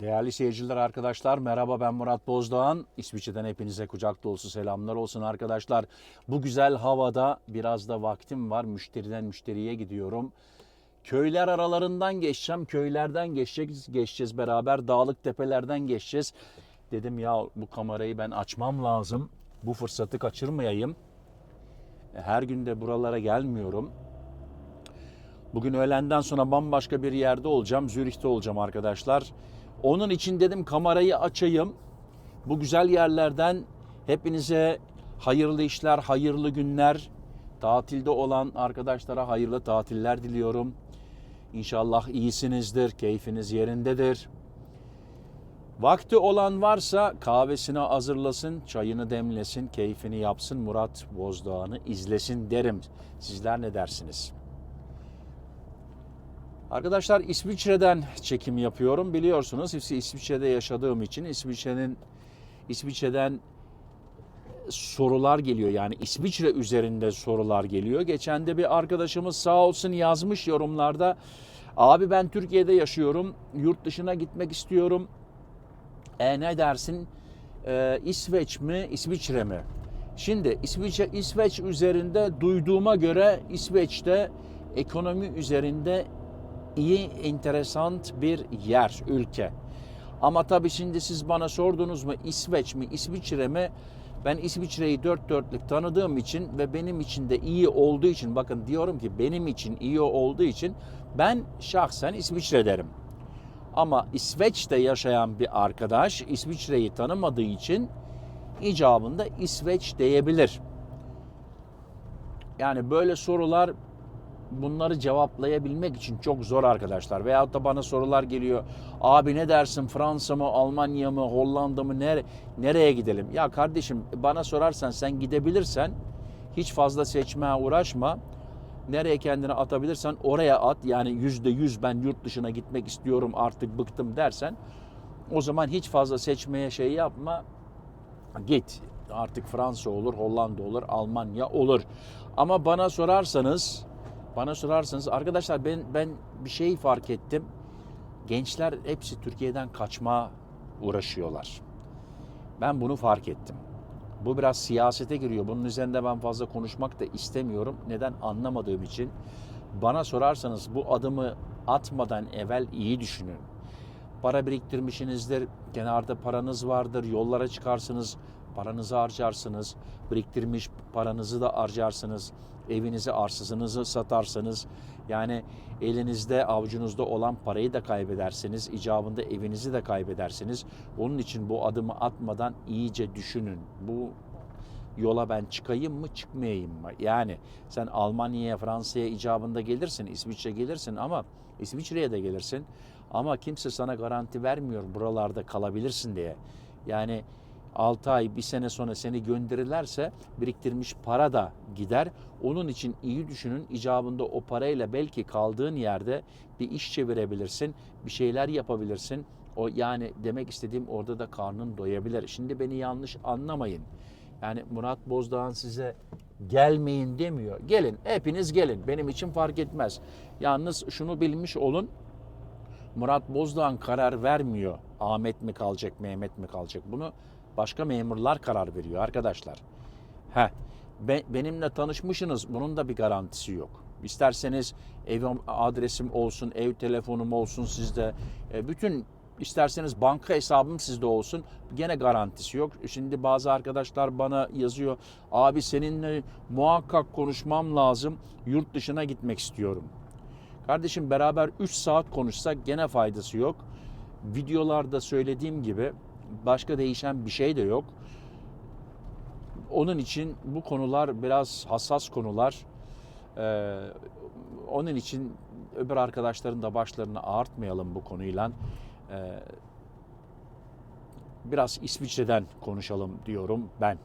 Değerli seyirciler, arkadaşlar merhaba ben Murat Bozdoğan. İsviçre'den hepinize kucak dolusu selamlar olsun arkadaşlar. Bu güzel havada biraz da vaktim var. Müşteriden müşteriye gidiyorum. Köyler aralarından geçeceğim. Köylerden geçeceğiz, geçeceğiz beraber. Dağlık tepelerden geçeceğiz. Dedim ya bu kamerayı ben açmam lazım. Bu fırsatı kaçırmayayım. Her gün de buralara gelmiyorum. Bugün öğlenden sonra bambaşka bir yerde olacağım. Zürih'te olacağım arkadaşlar. Onun için dedim kamerayı açayım. Bu güzel yerlerden hepinize hayırlı işler, hayırlı günler. Tatilde olan arkadaşlara hayırlı tatiller diliyorum. İnşallah iyisinizdir, keyfiniz yerindedir. Vakti olan varsa kahvesini hazırlasın, çayını demlesin, keyfini yapsın, Murat Bozdağ'ını izlesin derim. Sizler ne dersiniz? Arkadaşlar İsviçre'den çekim yapıyorum. Biliyorsunuz İs- İsviçre'de yaşadığım için İsviçre'nin İsviçre'den sorular geliyor. Yani İsviçre üzerinde sorular geliyor. Geçen de bir arkadaşımız sağ olsun yazmış yorumlarda. Abi ben Türkiye'de yaşıyorum. Yurt dışına gitmek istiyorum. E ne dersin? E, İsveç mi, İsviçre mi? Şimdi İsviçre, İsveç üzerinde duyduğuma göre İsveç'te ekonomi üzerinde iyi, enteresan bir yer, ülke. Ama tabii şimdi siz bana sordunuz mu İsveç mi, İsviçre mi? Ben İsviçre'yi dört dörtlük tanıdığım için ve benim için de iyi olduğu için, bakın diyorum ki benim için iyi olduğu için ben şahsen İsviçre derim. Ama İsveç'te yaşayan bir arkadaş İsviçre'yi tanımadığı için icabında İsveç diyebilir. Yani böyle sorular bunları cevaplayabilmek için çok zor arkadaşlar. Veyahut da bana sorular geliyor. Abi ne dersin Fransa mı, Almanya mı, Hollanda mı, nere, nereye gidelim? Ya kardeşim bana sorarsan sen gidebilirsen hiç fazla seçmeye uğraşma. Nereye kendini atabilirsen oraya at. Yani yüzde yüz ben yurt dışına gitmek istiyorum artık bıktım dersen o zaman hiç fazla seçmeye şey yapma. Git. Artık Fransa olur, Hollanda olur, Almanya olur. Ama bana sorarsanız bana sorarsanız arkadaşlar ben ben bir şey fark ettim. Gençler hepsi Türkiye'den kaçma uğraşıyorlar. Ben bunu fark ettim. Bu biraz siyasete giriyor. Bunun üzerinde ben fazla konuşmak da istemiyorum. Neden anlamadığım için. Bana sorarsanız bu adımı atmadan evvel iyi düşünün. Para biriktirmişsinizdir, kenarda paranız vardır, yollara çıkarsınız, paranızı harcarsınız, biriktirmiş paranızı da harcarsınız, evinizi, arsasınızı satarsanız, yani elinizde, avucunuzda olan parayı da kaybedersiniz, icabında evinizi de kaybedersiniz. Onun için bu adımı atmadan iyice düşünün. Bu yola ben çıkayım mı çıkmayayım mı? Yani sen Almanya'ya, Fransa'ya icabında gelirsin, İsviçre gelirsin ama İsviçre'ye de gelirsin. Ama kimse sana garanti vermiyor buralarda kalabilirsin diye. Yani 6 ay, bir sene sonra seni gönderirlerse biriktirmiş para da gider. Onun için iyi düşünün. icabında o parayla belki kaldığın yerde bir iş çevirebilirsin, bir şeyler yapabilirsin. O yani demek istediğim orada da karnın doyabilir. Şimdi beni yanlış anlamayın. Yani Murat Bozdağ'ın size gelmeyin demiyor. Gelin, hepiniz gelin. Benim için fark etmez. Yalnız şunu bilmiş olun. Murat Bozdağ'ın karar vermiyor. Ahmet mi kalacak, Mehmet mi kalacak? Bunu başka memurlar karar veriyor arkadaşlar. He, be- benimle tanışmışsınız. Bunun da bir garantisi yok. İsterseniz evim adresim olsun, ev telefonum olsun sizde. E, bütün isterseniz banka hesabım sizde olsun. Gene garantisi yok. Şimdi bazı arkadaşlar bana yazıyor. Abi seninle muhakkak konuşmam lazım. Yurt dışına gitmek istiyorum. Kardeşim beraber 3 saat konuşsak gene faydası yok. Videolarda söylediğim gibi başka değişen bir şey de yok. Onun için bu konular biraz hassas konular. Ee, onun için öbür arkadaşların da başlarını ağartmayalım bu konuyla. Ee, biraz İsviçre'den konuşalım diyorum ben.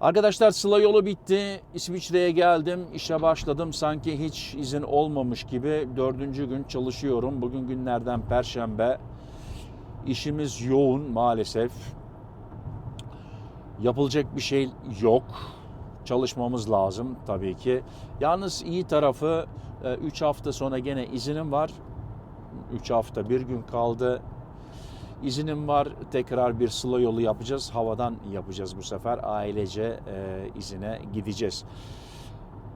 Arkadaşlar Sıla yolu bitti. İsviçre'ye geldim. işe başladım. Sanki hiç izin olmamış gibi dördüncü gün çalışıyorum. Bugün günlerden perşembe. İşimiz yoğun maalesef. Yapılacak bir şey yok. Çalışmamız lazım tabii ki. Yalnız iyi tarafı 3 hafta sonra gene izinim var. 3 hafta bir gün kaldı. İzinim var. Tekrar bir sıla yolu yapacağız. Havadan yapacağız bu sefer. Ailece e, izine gideceğiz.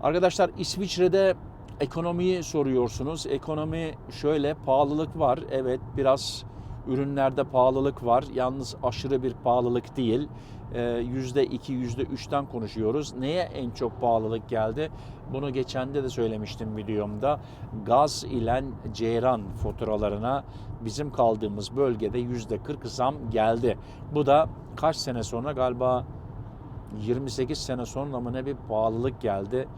Arkadaşlar İsviçre'de ekonomiyi soruyorsunuz. Ekonomi şöyle pahalılık var. Evet biraz ürünlerde pahalılık var. Yalnız aşırı bir pahalılık değil. Ee, Yüzde iki, yüzde üçten konuşuyoruz. Neye en çok pahalılık geldi? Bunu geçende de söylemiştim videomda. Gaz ile ceyran faturalarına bizim kaldığımız bölgede yüzde 40 zam geldi. Bu da kaç sene sonra galiba 28 sene sonra mı ne bir pahalılık geldi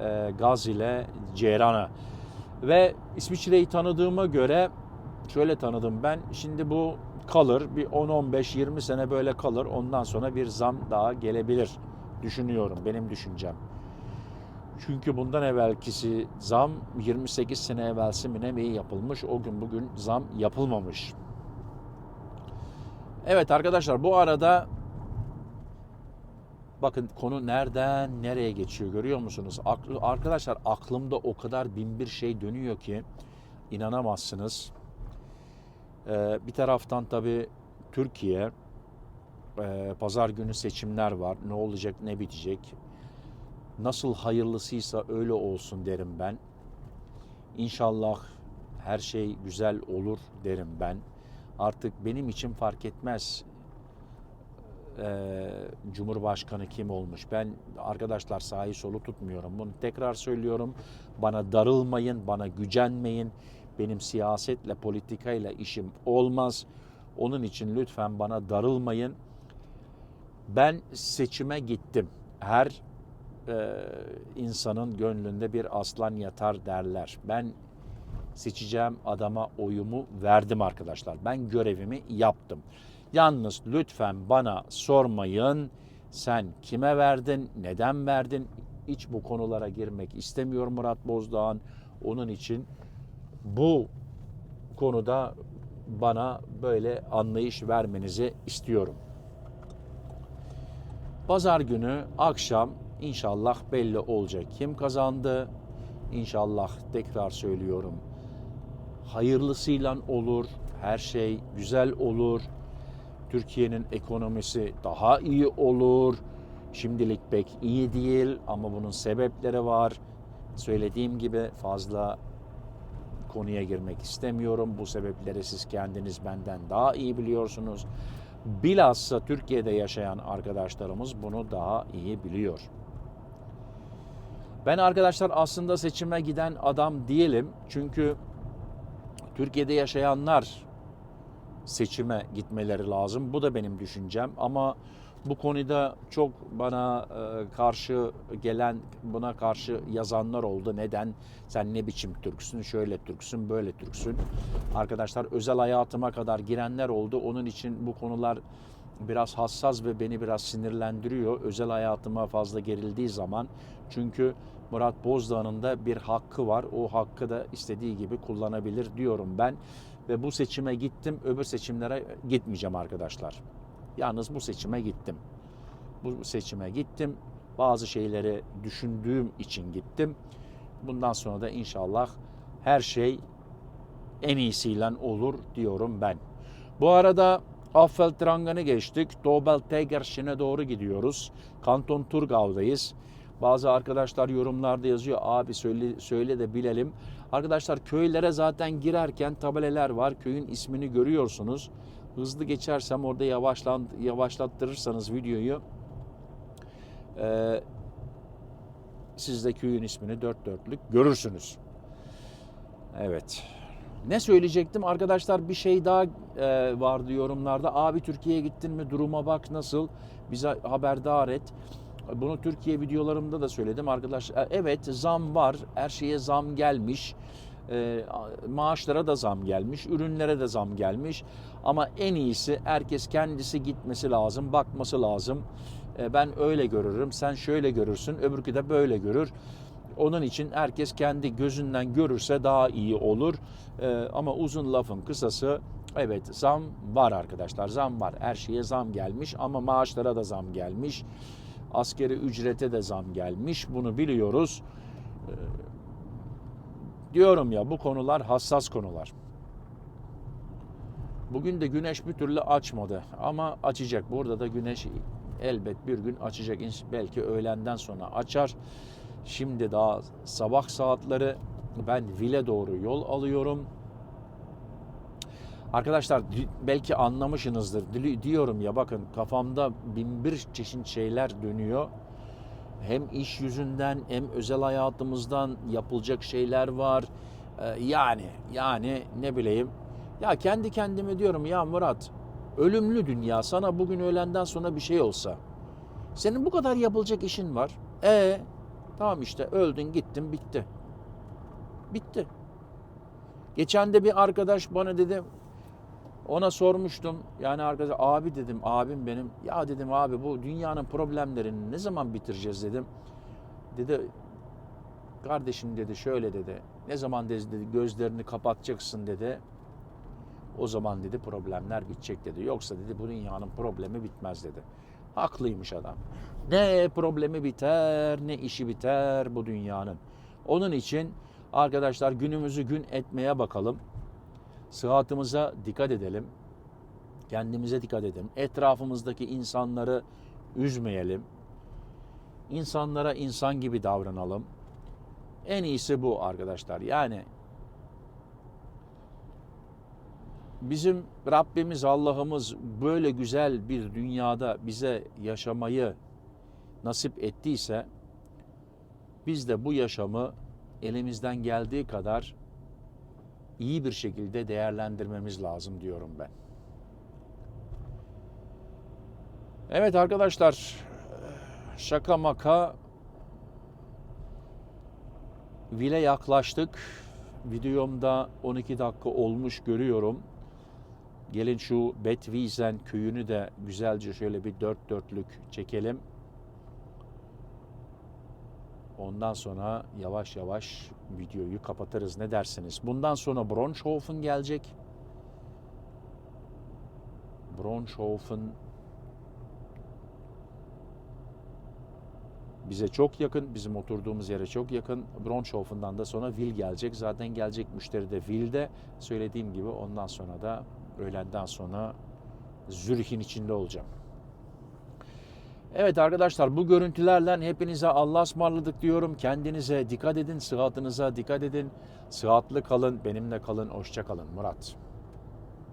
e, gaz ile ceyrana. Ve İsviçre'yi tanıdığıma göre şöyle tanıdım ben. Şimdi bu kalır bir 10-15-20 sene böyle kalır. Ondan sonra bir zam daha gelebilir düşünüyorum benim düşüncem. Çünkü bundan evvelkisi zam 28 sene evvelsi mi ne yapılmış. O gün bugün zam yapılmamış. Evet arkadaşlar bu arada bakın konu nereden nereye geçiyor görüyor musunuz? Arkadaşlar aklımda o kadar bin bir şey dönüyor ki inanamazsınız. Ee, bir taraftan tabii Türkiye e, pazar günü seçimler var. Ne olacak ne bitecek. Nasıl hayırlısıysa öyle olsun derim ben. İnşallah her şey güzel olur derim ben. Artık benim için fark etmez e, Cumhurbaşkanı kim olmuş. Ben arkadaşlar sahi solu tutmuyorum. Bunu tekrar söylüyorum. Bana darılmayın, bana gücenmeyin. Benim siyasetle, politikayla işim olmaz. Onun için lütfen bana darılmayın. Ben seçime gittim. Her e, insanın gönlünde bir aslan yatar derler. Ben seçeceğim adama oyumu verdim arkadaşlar. Ben görevimi yaptım. Yalnız lütfen bana sormayın. Sen kime verdin? Neden verdin? Hiç bu konulara girmek istemiyor Murat Bozdağ'ın. Onun için bu konuda bana böyle anlayış vermenizi istiyorum. Pazar günü akşam inşallah belli olacak kim kazandı. İnşallah tekrar söylüyorum. Hayırlısıyla olur. Her şey güzel olur. Türkiye'nin ekonomisi daha iyi olur. Şimdilik pek iyi değil ama bunun sebepleri var. Söylediğim gibi fazla konuya girmek istemiyorum. Bu sebepleri siz kendiniz benden daha iyi biliyorsunuz. Bilhassa Türkiye'de yaşayan arkadaşlarımız bunu daha iyi biliyor. Ben arkadaşlar aslında seçime giden adam değilim. Çünkü Türkiye'de yaşayanlar seçime gitmeleri lazım. Bu da benim düşüncem ama bu konuda çok bana e, karşı gelen, buna karşı yazanlar oldu. Neden? Sen ne biçim Türksün, şöyle Türksün, böyle Türksün. Arkadaşlar özel hayatıma kadar girenler oldu. Onun için bu konular biraz hassas ve beni biraz sinirlendiriyor. Özel hayatıma fazla gerildiği zaman. Çünkü Murat Bozdağ'ın da bir hakkı var. O hakkı da istediği gibi kullanabilir diyorum ben. Ve bu seçime gittim, öbür seçimlere gitmeyeceğim arkadaşlar. Yalnız bu seçime gittim. Bu seçime gittim. Bazı şeyleri düşündüğüm için gittim. Bundan sonra da inşallah her şey en iyisiyle olur diyorum ben. Bu arada Affeltrangen'ı geçtik. Dobeltegerşen'e doğru gidiyoruz. Kanton Turgau'dayız. Bazı arkadaşlar yorumlarda yazıyor. Abi söyle, söyle de bilelim. Arkadaşlar köylere zaten girerken tabeleler var. Köyün ismini görüyorsunuz. Hızlı geçersem orada yavaşlan, yavaşlattırırsanız videoyu e, siz de köyün ismini dört dörtlük görürsünüz. Evet. Ne söyleyecektim? Arkadaşlar bir şey daha e, vardı yorumlarda. Abi Türkiye'ye gittin mi? Duruma bak nasıl? Bize haberdar et. Bunu Türkiye videolarımda da söyledim arkadaş. e, Evet zam var. Her şeye zam gelmiş. E, maaşlara da zam gelmiş. Ürünlere de zam gelmiş. Ama en iyisi herkes kendisi gitmesi lazım. Bakması lazım. E, ben öyle görürüm. Sen şöyle görürsün. Öbürkü de böyle görür. Onun için herkes kendi gözünden görürse daha iyi olur. Ee, ama uzun lafın kısası evet zam var arkadaşlar. Zam var. Her şeye zam gelmiş ama maaşlara da zam gelmiş. Askeri ücrete de zam gelmiş. Bunu biliyoruz. Ee, diyorum ya bu konular hassas konular. Bugün de güneş bir türlü açmadı ama açacak. Burada da güneş elbet bir gün açacak. Belki öğlenden sonra açar. Şimdi daha sabah saatleri ben Vile doğru yol alıyorum. Arkadaşlar belki anlamışsınızdır. Diyorum ya bakın kafamda bin bir çeşit şeyler dönüyor. Hem iş yüzünden hem özel hayatımızdan yapılacak şeyler var. Ee, yani yani ne bileyim. Ya kendi kendime diyorum ya Murat ölümlü dünya sana bugün öğlenden sonra bir şey olsa. Senin bu kadar yapılacak işin var. E tamam işte öldün gittin bitti. Bitti. Geçen de bir arkadaş bana dedi ona sormuştum. Yani arkadaş abi dedim abim benim. Ya dedim abi bu dünyanın problemlerini ne zaman bitireceğiz dedim. Dedi kardeşim dedi şöyle dedi. Ne zaman dedi gözlerini kapatacaksın dedi. O zaman dedi problemler bitecek dedi. Yoksa dedi bu dünyanın problemi bitmez dedi. Haklıymış adam. Ne problemi biter ne işi biter bu dünyanın. Onun için arkadaşlar günümüzü gün etmeye bakalım. Sıhhatımıza dikkat edelim. Kendimize dikkat edelim. Etrafımızdaki insanları üzmeyelim. İnsanlara insan gibi davranalım. En iyisi bu arkadaşlar. Yani bizim Rabbimiz Allah'ımız böyle güzel bir dünyada bize yaşamayı nasip ettiyse biz de bu yaşamı elimizden geldiği kadar iyi bir şekilde değerlendirmemiz lazım diyorum ben. Evet arkadaşlar şaka maka Vile yaklaştık. Videomda 12 dakika olmuş görüyorum. Gelin şu Betwiesen köyünü de güzelce şöyle bir dört dörtlük çekelim. Ondan sonra yavaş yavaş videoyu kapatırız. Ne dersiniz? Bundan sonra Bronschhofen gelecek. Bronschhofen bize çok yakın. Bizim oturduğumuz yere çok yakın. Bronschhofen'dan da sonra Wil gelecek. Zaten gelecek müşteri de Wil'de. Söylediğim gibi ondan sonra da öğlenden sonra Zürih'in içinde olacağım. Evet arkadaşlar bu görüntülerle hepinize Allah'a ısmarladık diyorum. Kendinize dikkat edin, sıhhatınıza dikkat edin. Sıhhatli kalın, benimle kalın, hoşça kalın. Murat.